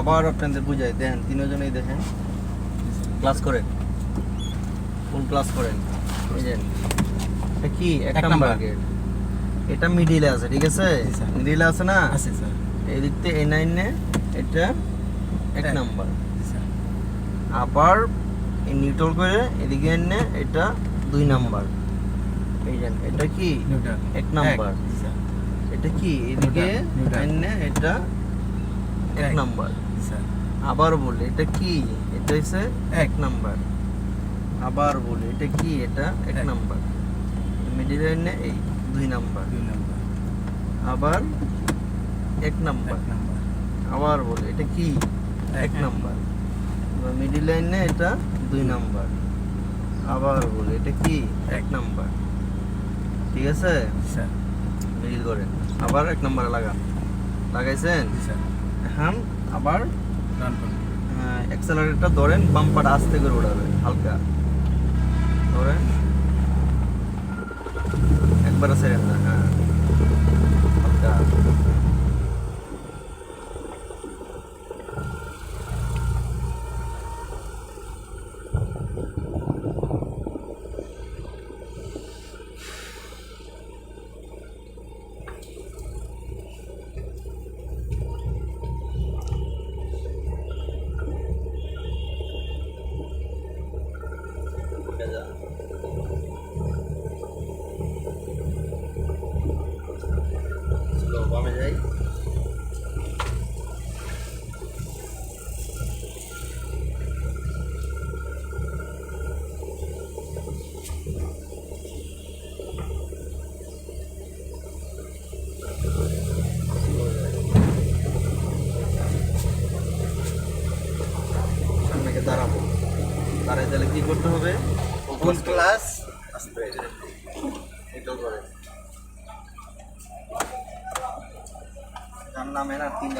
আবার আপনাদের বুঝাই দেন তিনজনেই দেখেন। ক্লাস করেন। কোন ক্লাস করেন। এটা কি? এক নাম্বার। গেট এটা মিডিলে আছে ঠিক আছে? মিডিলে আছে না? আছে স্যার। এই দিক থেকে এ নাইনে এটা এক এক। নাম্বার। স্যার। আবার এই নিউট্রাল করে এদিকে এনে এটা দুই নাম্বার। এই যে এটা কি? এক নাম্বার। এটা কি? এদিকে। এনে এটা এক। নাম্বার। স্যার। আবার বলি এটা কি? এটা হচ্ছে এক নাম্বার। আবার বলি এটা কি? এটা এক। নাম্বার। মিডিলে এনে এই দুই নাম্বার। দুই নম্বর। আবার এক নাম্বার। আবার বলি এটা কি? এক নাম্বার। মিডিল লাইনে এটা দুই নাম্বার। আবার বলি এটা কি? এক নাম্বার। ঠিক আছে? স্যার। মিডিল করে আবার এক নাম্বারে লাগান। লাগাইছেন? স্যার। এখন আবার রান ধরেন বাম্পার আস্তে করে উড়াবে হালকা। ধরেন। একবার না হ্যাঁ হালকা যা চলো দাঁড়াবো। দাঁড়াই তাহলে কি করতে হবে? ফুল ক্লাস আসবে এটা করে। যার নামে না তিন